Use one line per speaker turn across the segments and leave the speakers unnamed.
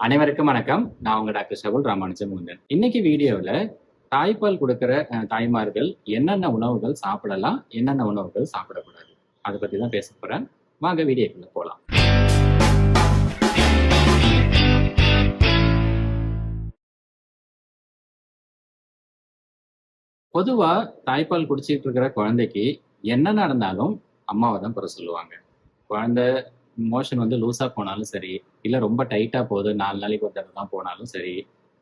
அனைவருக்கும் வணக்கம். நான் உங்க டாக்டர் ஷகுல் ராமானுஜம் முந்தன் இன்னைக்கு வீடியோவில் தாய்ப்பால் கொடுக்கிற அஹ், தாய்மார்கள் என்னென்ன உணவுகள் சாப்பிடலாம் என்னென்ன உணவுகள் சாப்பிடக்கூடாது? அதை பத்தி தான் பேச போறேன். வாங்க வீடியோக்குள்ள போகலாம் பொதுவா தாய்ப்பால் குடிச்சிட்டு இருக்கிற குழந்தைக்கு என்ன நடந்தாலும் அம்மாவை தான் குறை சொல்லுவாங்க. குழந்தை மோஷன் வந்து லூஸாக போனாலும் சரி இல்லை ரொம்ப டைட்டாக போகுது நாலு நாளைக்கு ஒரு தடவை தான் போனாலும் சரி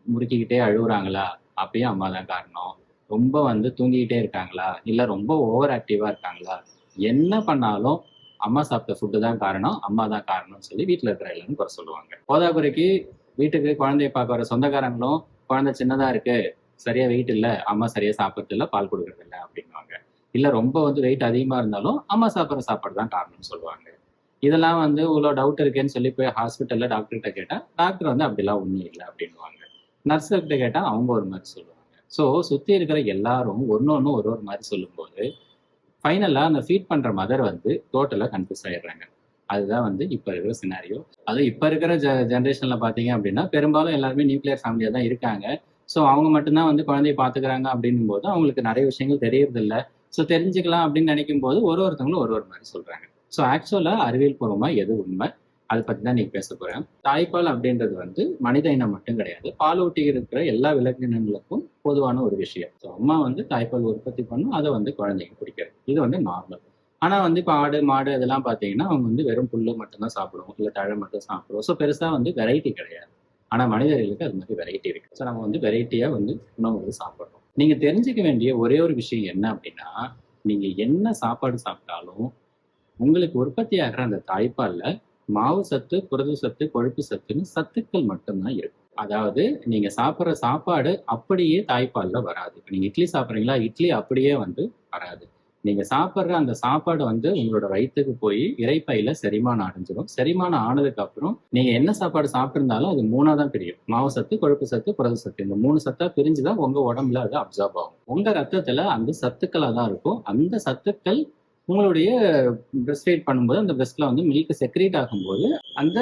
முறுக்கிக்கிட்டே அழுகுறாங்களா அப்பயும் அம்மா தான் காரணம். ரொம்ப வந்து தூங்கிக்கிட்டே இருக்காங்களா? இல்லை ரொம்ப ஓவர் ஆக்டிவாக இருக்காங்களா? என்ன பண்ணாலும் அம்மா சாப்பிட்ட ஃபுட்டு தான் காரணம் அம்மா தான் காரணம்னு சொல்லி வீட்டில் இருக்கிற எல்லாரும் குறை சொல்லுவாங்க. போதாக்குறைக்கு வீட்டுக்கு குழந்தைய பார்க்க வர சொந்தக்காரங்களும் குழந்தை சின்னதாக இருக்கு சரியா வெயிட் இல்லை அம்மா சரியா சாப்பிட்றது இல்லை பால் கொடுக்கறது இல்லை அப்படின்னுவாங்க. இல்லை ரொம்ப வந்து வெயிட் அதிகமாக இருந்தாலும் அம்மா சாப்பிட்ற சாப்பாடு தான் காரணம்னு சொல்லுவாங்க. இதெல்லாம் வந்து இவ்வளோ டவுட் இருக்கேன்னு சொல்லி போய் ஹாஸ்பிட்டலில் டாக்டர்கிட்ட கேட்டால் டாக்டர் வந்து அப்படிலாம் ஒன்றும் இல்லை அப்படின்னுவாங்க. நர்ஸ் கிட்ட அவங்க ஒரு மாதிரி சொல்லுவாங்க. ஸோ சுற்றி இருக்கிற எல்லாரும் ஒன்று ஒன்று ஒரு ஒரு மாதிரி சொல்லும்போது ஃபைனலாக அந்த ஃபீட் பண்ணுற மதர் வந்து டோட்டலாக கன்ஃபியூஸ் ஆயிடுறாங்க. அதுதான் வந்து இப்போ இருக்கிற சினாரியோ அதுவும் இப்போ இருக்கிற ஜ ஜென்ரேஷன்ல பார்த்தீங்க அப்படின்னா பெரும்பாலும் எல்லாருமே நியூக்ளியர் ஃபேமிலியாக தான் இருக்காங்க. ஸோ அவங்க மட்டும்தான் வந்து குழந்தைய பார்த்துக்கிறாங்க அப்படின்னும் போது அவங்களுக்கு நிறைய விஷயங்கள் தெரியறதில்ல. ஸோ தெரிஞ்சுக்கலாம் அப்படின்னு நினைக்கும் போது ஒரு ஒருத்தவங்களும் ஒரு ஒரு மாதிரி சொல்கிறாங்க ஸோ ஆக்சுவலாக அறிவியல் பூர்வமாக எது உண்மை? அதை பற்றி தான் நீங்கள் பேச போகிறேன் தாய்ப்பால் அப்படின்றது வந்து மனித இனம் மட்டும் கிடையாது. பால் ஊட்டி இருக்கிற எல்லா விலங்கினங்களுக்கும் பொதுவான ஒரு விஷயம். ஸோ அம்மா வந்து தாய்ப்பால் உற்பத்தி பண்ணும் அதை வந்து குழந்தைங்க குடிக்கிறது. இது வந்து நார்மல் ஆனால் வந்து இப்போ ஆடு மாடு இதெல்லாம் பார்த்தீங்கன்னா அவங்க வந்து வெறும் புல்லு மட்டும்தான் சாப்பிடுவோம். இல்லை தழை மட்டும் சாப்பிடுவோம். ஸோ பெருசாக வந்து வெரைட்டி கிடையாது. ஆனால் மனிதர்களுக்கு அது மாதிரி வெரைட்டி இருக்குது ஸோ நம்ம வந்து வெரைட்டியாக வந்து உணவு வந்து சாப்பிட்றோம். நீங்கள் தெரிஞ்சுக்க வேண்டிய ஒரே ஒரு விஷயம் என்ன அப்படின்னா நீங்கள் என்ன சாப்பாடு சாப்பிட்டாலும் உங்களுக்கு உற்பத்தி ஆகிற அந்த தாய்ப்பால்ல மாவு சத்து புரத சத்து கொழுப்பு சத்துன்னு சத்துக்கள் மட்டும்தான் இருக்கும். அதாவது நீங்க சாப்பிட்ற சாப்பாடு அப்படியே தாய்ப்பால்ல வராது. இப்ப நீங்க இட்லி சாப்பிட்றீங்களா? இட்லி அப்படியே வந்து வராது. நீங்க சாப்பிட்ற அந்த சாப்பாடு வந்து உங்களோட வயிற்றுக்கு போய் இறைப்பையில செரிமானம் அடைஞ்சிடும் செரிமானம் ஆனதுக்கு அப்புறம் நீங்க என்ன சாப்பாடு சாப்பிட்டிருந்தாலும் அது மூணா தான் பிரியும். மாவு சத்து கொழுப்பு சத்து புரத சத்து. இந்த மூணு சத்தா பிரிஞ்சுதான் உங்க உடம்புல அது அப்சர்வ் ஆகும். உங்க ரத்தத்துல அந்த சத்துக்களா தான் இருக்கும். அந்த சத்துக்கள் உங்களுடைய பிரஸ்ட் ரேட் பண்ணும்போது அந்த பிரஸ்ட்ல வந்து மில்க் செக்ரேட் ஆகும்போது அந்த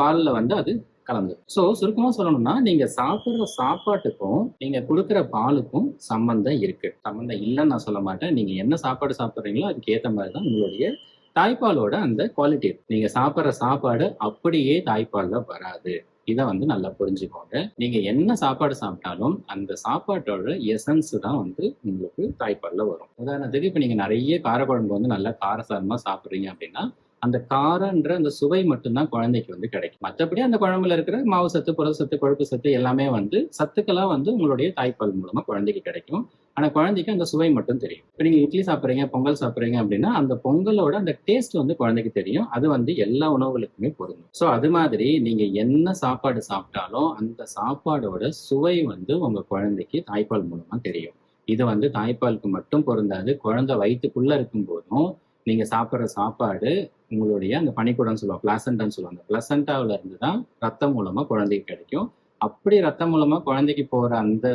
பாலில் வந்து அது கலந்து. ஸோ சுருக்கமாக சொல்லணும்னா நீங்க சாப்பிட்ற சாப்பாட்டுக்கும் நீங்க கொடுக்குற பாலுக்கும் சம்பந்தம் இருக்கு. சம்பந்தம் இல்லைன்னு நான் சொல்ல மாட்டேன். நீங்க என்ன சாப்பாடு சாப்பிட்றீங்களோ அதுக்கு மாதிரி தான் உங்களுடைய தாய்ப்பாலோட அந்த குவாலிட்டி நீங்க சாப்பிட்ற சாப்பாடு அப்படியே தாய்ப்பாலில் வராது. இதை வந்து நல்லா புரிஞ்சுக்கோங்க. நீங்க என்ன சாப்பாடு சாப்பிட்டாலும் அந்த சாப்பாட்டோட எசன்ஸ் தான் வந்து உங்களுக்கு தாய்ப்பால்ல வரும். உதாரணத்துக்கு இப்ப நீங்க நிறைய காரக்குழம்பு வந்து நல்லா காரசாரமா சாப்பிடுறீங்க அப்படின்னா அந்த காரன்ற அந்த சுவை மட்டும்தான் குழந்தைக்கு வந்து கிடைக்கும். மற்றபடி அந்த குழம்புல இருக்கிற மாவு சத்து புரத சத்து கொழுப்பு சத்து எல்லாமே வந்து சத்துக்களா வந்து உங்களுடைய தாய்ப்பால் மூலமா குழந்தைக்கு கிடைக்கும். ஆனால் குழந்தைக்கு அந்த சுவை மட்டும் தெரியும். இப்போ நீங்கள் இட்லி சாப்பிட்றீங்க பொங்கல் சாப்பிட்றீங்க அப்படின்னா அந்த பொங்கலோட அந்த டேஸ்ட் வந்து குழந்தைக்கு தெரியும். அது வந்து எல்லா உணவுகளுக்குமே பொருந்தும். ஸோ அது மாதிரி நீங்கள் என்ன சாப்பாடு சாப்பிட்டாலும் அந்த சாப்பாடோட சுவை வந்து உங்கள் குழந்தைக்கு தாய்ப்பால் மூலமாக தெரியும். இது வந்து தாய்ப்பாலுக்கு மட்டும் பொருந்தாது. குழந்தை வயிற்றுக்குள்ளே இருக்கும் போதும் நீங்கள் சாப்பிட்ற சாப்பாடு உங்களுடைய அந்த பனிக்கூடம்னு சொல்லுவாங்க பிளசண்டான்னு சொல்லுவாங்க. பிளசண்டாவில் இருந்து தான் ரத்தம் மூலமாக குழந்தைக்கு கிடைக்கும். அப்படி ரத்தம் மூலமாக குழந்தைக்கு போகிற அந்த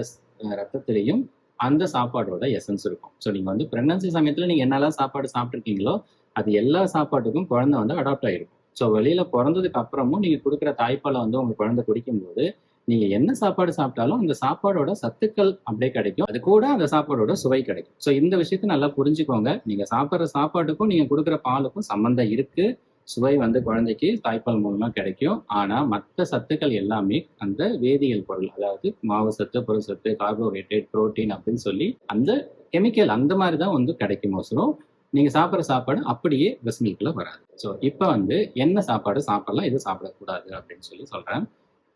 ரத்தத்திலையும் அந்த சாப்பாடோட எசன்ஸ் இருக்கும். ஸோ நீங்கள் வந்து ப்ரெக்னன்சி சமயத்தில் நீங்கள் என்னெல்லாம் சாப்பாடு சாப்பிட்ருக்கீங்களோ அது எல்லா சாப்பாட்டுக்கும் குழந்தை வந்து அடாப்ட் ஆகிருக்கும் ஸோ வெளியில் பிறந்ததுக்கு அப்புறமும் நீங்கள் கொடுக்குற தாய்ப்பாலை வந்து உங்கள் குழந்தை குடிக்கும்போது நீங்கள் என்ன சாப்பாடு சாப்பிட்டாலும் அந்த சாப்பாடோட சத்துக்கள் அப்படியே கிடைக்கும். அது கூட அந்த சாப்பாடோட சுவை கிடைக்கும். ஸோ இந்த விஷயத்தை நல்லா புரிஞ்சுக்கோங்க. நீங்கள் சாப்பிட்ற சாப்பாட்டுக்கும் நீங்கள் கொடுக்குற பாலுக்கும் சம்மந்தம் இருக்குது சுவை வந்து குழந்தைக்கு தாய்ப்பால் மூலமா கிடைக்கும். ஆனா மற்ற சத்துக்கள் எல்லாமே அந்த வேதியியல் பொருள் அதாவது மாவு சத்து புரத கார்போஹைட்ரேட் புரோட்டீன் அப்படின்னு சொல்லி அந்த கெமிக்கல் அந்த மாதிரி தான் வந்து கிடைக்கும் மோசரம் நீங்க சாப்பிட்ற சாப்பாடு அப்படியே பிரஸ்ட் வராது. ஸோ இப்போ வந்து என்ன சாப்பாடு சாப்பிடலாம் இது சாப்பிடக்கூடாது அப்படின்னு சொல்லி சொல்றேன்.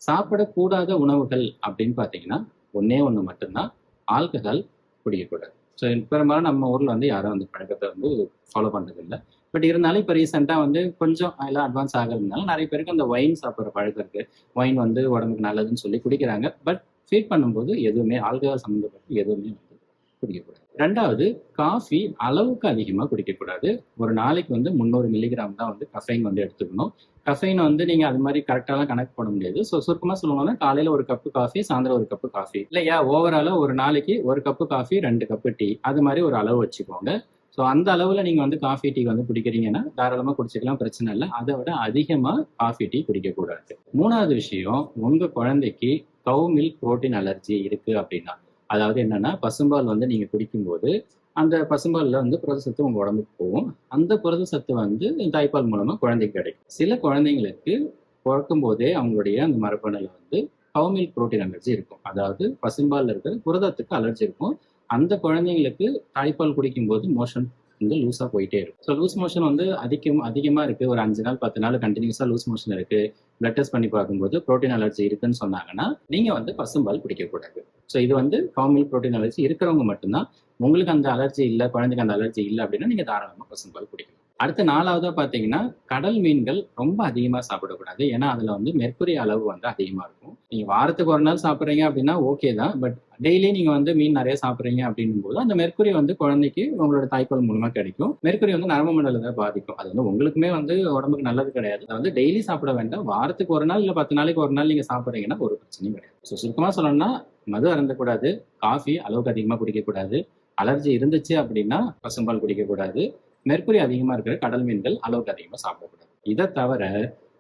சாப்பிடக்கூடாத உணவுகள் அப்படின்னு பார்த்தீங்கன்னா ஒண்ணே ஒன்று மட்டும்தான். ஆல்கஹால் குடிக்கக்கூடாது. ஸோ பெரும்பாலும் நம்ம ஊர்ல வந்து யாரும் அந்த பழக்கத்தை வந்து ஃபாலோ பண்றது பட் இருந்தாலும் இப்போ ரீசெண்டாக வந்து கொஞ்சம் எல்லாம் அட்வான்ஸ் ஆகிறதுனால நிறைய பேருக்கு அந்த ஒயின் சாப்பிட்ற பழக்கம் இருக்கு. ஒயின் வந்து உடம்புக்கு நல்லதுன்னு சொல்லி குடிக்கிறாங்க. பட் ஃபீட் பண்ணும்போது எதுவுமே ஆல்கஹால் சம்மந்தப்பட்டு எதுவுமே வந்து குடிக்கக்கூடாது. ரெண்டாவது காஃபி அளவுக்கு அதிகமாக குடிக்கக்கூடாது. ஒரு நாளைக்கு வந்து முந்நூறு மில்லிகிராம் தான் வந்து கஃபைன் வந்து எடுத்துக்கணும். கஃபைன் வந்து நீங்கள் அது மாதிரி கரெக்டாக கணக்கு பண்ண முடியாது. ஸோ சுருக்கமாக சொல்லணும்னா காலையில் ஒரு கப்பு காஃபி சாயந்தரம் ஒரு கப்பு காஃபி இல்லையா? ஓவராலாக ஒரு நாளைக்கு ஒரு கப்பு காஃபி ரெண்டு கப்பு டீ அது மாதிரி ஒரு அளவு வச்சுக்கோங்க. ஸோ அந்த அளவில் நீங்கள் வந்து காஃபி டீ வந்து குடிக்கிறீங்கன்னா தாராளமாக குடிச்சிக்கலாம் பிரச்சனை இல்லை. அதை விட அதிகமாக காஃபி டீ குடிக்கக்கூடாது. மூணாவது விஷயம் உங்கள் குழந்தைக்கு கவு மில்க் புரோட்டீன் அலர்ஜி இருக்குது அப்படின்னா அதாவது என்னன்னா பசும்பால் வந்து நீங்கள் குடிக்கும்போது அந்த பசும்பாலில் வந்து புரத சத்து உங்கள் உடம்புக்கு போகும். அந்த புரத சத்து வந்து தாய்ப்பால் மூலமாக குழந்தைக்கு கிடைக்கும். சில குழந்தைங்களுக்கு பிறக்கும் போதே அவங்களுடைய அந்த மரபணுல வந்து கவு மில்க் புரோட்டீன் அலர்ஜி இருக்கும். அதாவது பசும்பாலில் இருக்கிற புரதத்துக்கு அலர்ஜி இருக்கும். அந்த குழந்தைங்களுக்கு தாய்ப்பால் குடிக்கும்போது மோஷன் வந்து லூஸாக போயிட்டே இருக்கும். ஸோ லூஸ் மோஷன் வந்து அதிகம் அதிகமாக இருக்குது ஒரு அஞ்சு நாள் பத்து நாள் கண்டினியூஸாக லூஸ் மோஷன் இருக்குது பிளட் டெஸ்ட் பண்ணி பார்க்கும்போது புரோட்டீன் அலர்ஜி இருக்குன்னு சொன்னாங்கன்னா நீங்கள் வந்து பசும்பால் குடிக்கக்கூடாது. ஸோ இது வந்து ஃபார்மில் புரோட்டீன் அலர்ஜி இருக்கிறவங்க மட்டும்தான். உங்களுக்கு அந்த அலர்ஜி இல்லை குழந்தைக்கு அந்த அலர்ஜி இல்லை அப்படின்னா நீங்கள் தாராளமாக பசும்பால் குடிக்கலாம். அடுத்த நாலாவதா பார்த்தீங்கன்னா கடல் மீன்கள் ரொம்ப அதிகமாக சாப்பிடக்கூடாது. ஏன்னா அதில் வந்து மெர்க்குரி அளவு வந்து அதிகமாக இருக்கும். நீங்கள் வாரத்துக்கு ஒரு நாள் சாப்பிட்றீங்க அப்படின்னா ஓகே தான். பட் டெய்லி நீங்கள் வந்து மீன் நிறைய சாப்பிட்றீங்க அப்படின்னும் போது அந்த மெர்க்குரி வந்து குழந்தைக்கு உங்களோட தாய்ப்பால் மூலமாக கிடைக்கும். மெர்க்குரி வந்து நரம்பு மண்டலத்தை பாதிக்கும். அது வந்து உங்களுக்குமே வந்து உடம்புக்கு நல்லது கிடையாது. அதை வந்து டெய்லி சாப்பிட வேண்டாம். வாரத்துக்கு ஒரு நாள் இல்லை பத்து நாளைக்கு ஒரு நாள் நீங்கள் சாப்பிட்றீங்கன்னா ஒரு பிரச்சனையும் கிடையாது. ஸோ சுருக்கமாக சொல்லணும்னா மது அருந்தக்கூடாது. காஃபி அளவுக்கு அதிகமாக குடிக்கக்கூடாது. அலர்ஜி இருந்துச்சு அப்படின்னா பசும்பால் குடிக்கக்கூடாது. மெர்க்குரி அதிகமாக இருக்கிற கடல் மீன்கள் அளவுக்கு அதிகமாக சாப்பிடக்கூடாது. இதை தவிர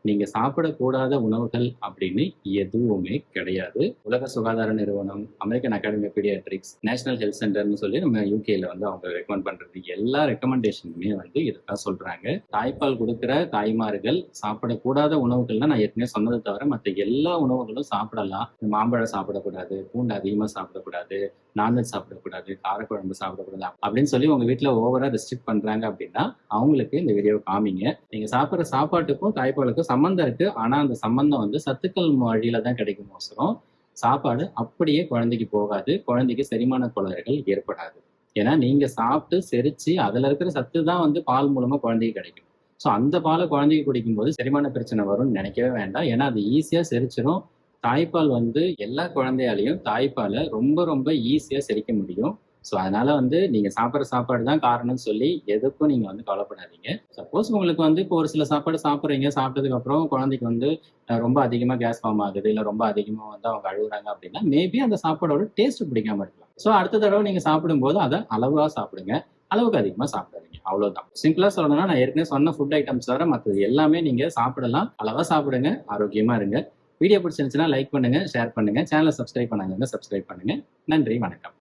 நீங்க சாப்பிடக்கூடாத உணவுகள் அப்படின்னு எதுவுமே கிடையாது. உலக சுகாதார நிறுவனம் American academy paediatrics national health சென்டர்னு சொல்லி நம்ம யூகேல வந்து அவங்க ரெக்கமெண்ட் பண்றது. எல்லா ரெக்கமெண்டேஷனுமே வந்து இதுதான் சொல்றாங்க. தாய்ப்பால் கொடுக்குற தாய்மார்கள் சாப்பிடக்கூடாத உணவுகள்னா நான் ஏற்கனவே சொன்னதை தவிர மற்ற எல்லா உணவுகளும் சாப்பிடலாம். மாம்பழம் சாப்பிடக்கூடாது பூண்டு அதிகமாக சாப்பிடக்கூடாது நான்வெஜ் சாப்பிடக்கூடாது காரக்குழம்பு சாப்பிடக்கூடாது அப்படின்னு சொல்லி உங்க வீட்டில் ஓவரா ரெஸ்ட்ரிக்ட் பண்றாங்க அப்படின்னா அவங்களுக்கு இந்த வீடியோ காமிங்க. நீங்க சாப்பிட்ற சாப்பாட்டுக்கும் தாய்ப்பாலுக்கும் சம்மந்தம் இருக்கு. ஆனா அந்த சம்பந்தம் வந்து சத்துக்கள் வழியில தான் கிடைக்கும் அவசரம். சாப்பாடு அப்படியே குழந்தைக்கு போகாது. குழந்தைக்கு செரிமான கோளாறுகள் ஏற்படாது. ஏன்னா நீங்க சாப்பிட்டு செரிச்சு அதுல இருக்கிற சத்து தான் வந்து பால் மூலமா குழந்தைக்கு கிடைக்கும். ஸோ அந்த பாலை குழந்தைக்கு குடிக்கும்போது செரிமான பிரச்சனை வரும்னு நினைக்கவே வேண்டாம். ஏன்னா அது ஈஸியா செரிச்சிடும் தாய்ப்பால் வந்து எல்லா குழந்தையாலையும் தாய்ப்பாலை ரொம்ப ரொம்ப ஈஸியா செரிக்க முடியும். ஸோ அதனால வந்து நீங்கள் சாப்பிட்ற சாப்பாடு தான் காரணம்னு சொல்லி எதுக்கும் நீங்கள் வந்து கவலைப்படாதீங்க. சப்போஸ் உங்களுக்கு வந்து இப்போ ஒரு சில சாப்பாடு சாப்பிட்றீங்க சாப்பிட்டதுக்கப்புறம் குழந்தைக்கு வந்து ரொம்ப அதிகமாக கேஸ் ஃபார்ம் ஆகுது இல்லை ரொம்ப அதிகமாக வந்து அவங்க அழுகுறாங்க அப்படின்னா மேபி அந்த சாப்பாடோட டேஸ்ட் பிடிக்காம இருக்கலாம். ஸோ அடுத்த தடவை நீங்கள் சாப்பிடும்போது அதை அளவாக சாப்பிடுங்க. அளவுக்கு அதிகமாக சாப்பிடாதீங்க. அவ்வளோதான் சிம்பிளாக சொல்லணும்னா நான் ஏற்கனவே சொன்ன ஃபுட் ஐட்டம்ஸ் தவிர மற்றது எல்லாமே நீங்கள் சாப்பிடலாம். அளவாக சாப்பிடுங்க. ஆரோக்கியமாக இருங்க. வீடியோ பிடிச்சிருந்துச்சுன்னா லைக் பண்ணுங்கள் ஷேர் பண்ணுங்க. சேனலை சப்ஸ்கிரைப் பண்ணாங்க சப்ஸ்கிரைப் பண்ணுங்க. நன்றி வணக்கம்.